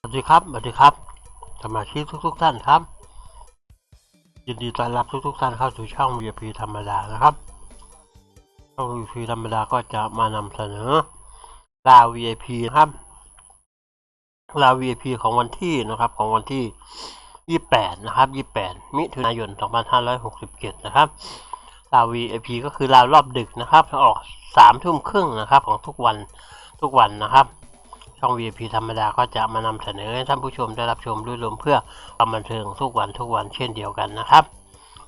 สวัสดีครับสวัสดีครับสมาชิกทุกๆท่านครับยินดีต้อนรับทุกๆท่านเข้าสู่ช่อง VIP ธรรมดานะครับช่อง VIP ธรรมดาก็จะมานำเสนอลาว VIP นะครับลาว VIP ของวันที่นะครับของวันที่ 28 นะครับ 28 มิถุนายน 2567 นะครับลาว VIP ก็คือลาวรอบดึกนะครับออก3ทุ่มครึ่งนะครับของทุกวันทุกวันนะครับ ช่อง VIP ธรรมดาก็จะมานำเสนอให้ท่านผู้ชมได้รับชมด้วยลมเพื่อความบันเทิงทุกวันทุกวันเช่นเดียวกันนะครับ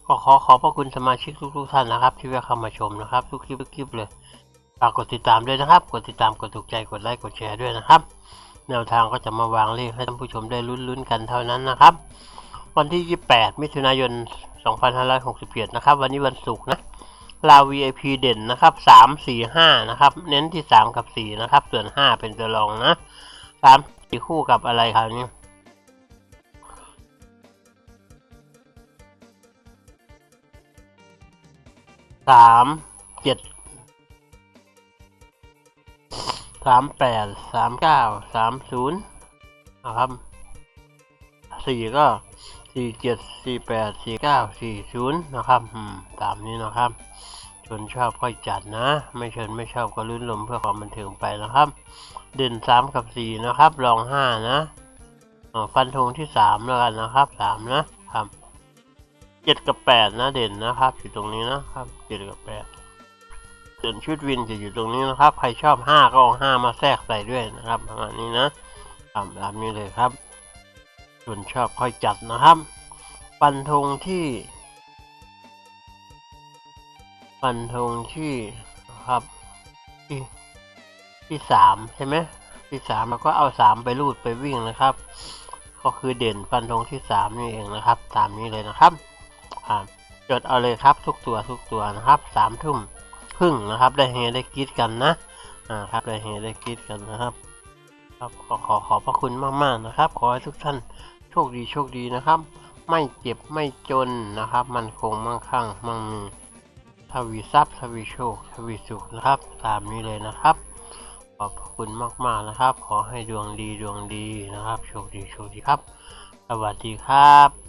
ก็ขอขอบพระคุณสมาชิกทุกๆท่านนะครับ ที่แวะเข้ามาชมนะครับ ทุกคลิปทุกคลิปเลยฝากกดติดตามด้วยนะครับ กดติดตามกดถูกใจกดไลค์กดแชร์ด้วยนะครับ แนวทางก็จะมาวางเลขให้ท่านผู้ชมได้ลุ้นๆกันเท่านั้นนะครับ วันที่ 28 มิถุนายน 2567 นะครับ วันนี้วันศุกร์นะ ลาว VIP เด่นนะครับสามสี่ห้านะครับ เน้นที่สามกับสี่นะครับ ส่วนห้าเป็นตัวรองนะสามสี่คู่กับอะไรครับนี่สามเจ็ดสามแปดสามเก้าสามศูนย์นะครับสี่ก็ สี่เจ็ดสี่แปดสี่เก้าสี่ศูนย์นะครับตามนี้นะครับชนชอบค่อยจัดนะ ไม่ชนไม่ชอบก็ลื่นลมเพื่อความบันเทิงไปนะครับ เด่นสามกับสี่นะครับรองห้านะฟันธงที่สามแล้วกันนะครับสามนะครับเจ็ดกับแปดนะเด่นนะครับอยู่ตรงนี้นะครับเจ็ดกับแปดส่นชุดวินจะอยู่ตรงนี้นะครับ ใครชอบห้าก็เอาห้ามาแทรกใส่ด้วยนะครับประมาณนี้นะตามตามนี้เลยครับ ส่วนชอบค่อยจัดนะครับฟันธงที่ฟันธงที่นะครับที่ที่สามใช่ไหมที่สามเราก็เอาสามไปรูดไปวิ่งนะครับ ก็คือเด่นฟันธงที่สามนี่เองนะครับตามนี้เลยนะครับอ่าจดเอาเลยครับทุกตัวทุกตัวนะครับสามทุ่มครึ่งนะครับได้เฮได้กรีดกันนะอ่าครับได้เฮได้กรีดกันนะครับครับขอขอขอบพระคุณมากๆนะครับ ขอให้ทุกท่าน โชคดีโชคดีนะครับ ไม่เจ็บไม่จนนะครับ มันคงมั่งคั่งมั่งมีทวีทรัพย์ทวีโชคทวีสุขนะครับ ตามนี้เลยนะครับ ขอบพระคุณมากๆนะครับ ขอให้ดวงดีดวงดีนะครับ โชคดีโชคดีครับ สวัสดีครับ